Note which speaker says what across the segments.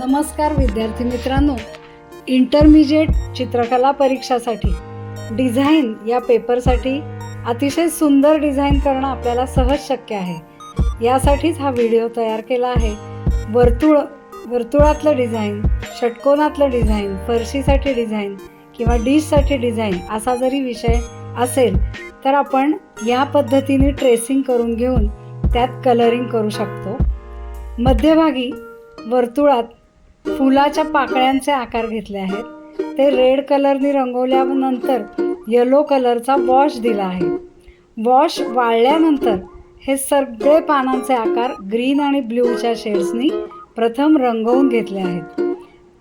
Speaker 1: नमस्कार विद्यार्थी मित्रांनो. इंटरमिजिएट चित्रकला परीक्षासाठी डिझाईन या पेपरसाठी अतिशय सुंदर डिझाईन करणं आपल्याला सहज शक्य आहे. यासाठीच हा व्हिडिओ तयार केला आहे. वर्तुळ वर्तुळातलं डिझाईन षटकोनातलं डिझाईन फरशीसाठी डिझाईन किंवा डिशसाठी डिझाईन असा जरी विषय असेल तर आपण या पद्धतीने ट्रेसिंग करून घेऊन त्यात कलरिंग करू शकतो. मध्यभागी वर्तुळात फुलाच्या पाकळ्यांचे आकार घेतले आहेत. ते रेड कलरनी रंगवल्यानंतर येलो कलरचा वॉश दिला आहे. वॉश वाळल्यानंतर हे सगळे पानांचे आकार ग्रीन आणि ब्ल्यूच्या शेड्सनी प्रथम रंगवून घेतले आहेत.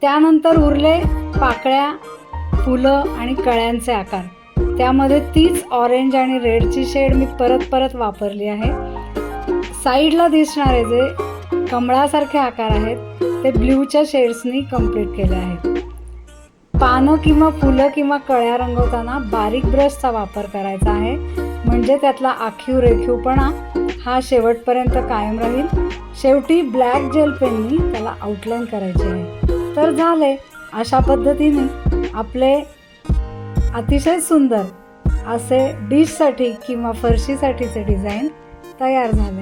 Speaker 1: त्यानंतर उरले पाकळ्या फुलं आणि कळ्यांचे आकार. त्यामध्ये तीच ऑरेंज आणि रेडची शेड मी परत परत वापरली आहे. साईडला दिसणारे जे कमळासारखे आकार आहेत ते ब्ल्यूच्या शेड्सनी कंप्लीट केले आहे. पानं किंवा फुलं किंवा कळ्या रंगवताना बारीक ब्रशचा वापर करायचा आहे. म्हणजे त्यातला आखीव रेखीवपणा हा शेवटपर्यंत कायम राहील. शेवटी ब्लॅक जेल पेननी त्याला आउटलाईन करायची आहे. तर झाले अशा पद्धतीने आपले अतिशय सुंदर असे डिशसाठी किंवा फरशीसाठीचे डिझाईन तयार झाले.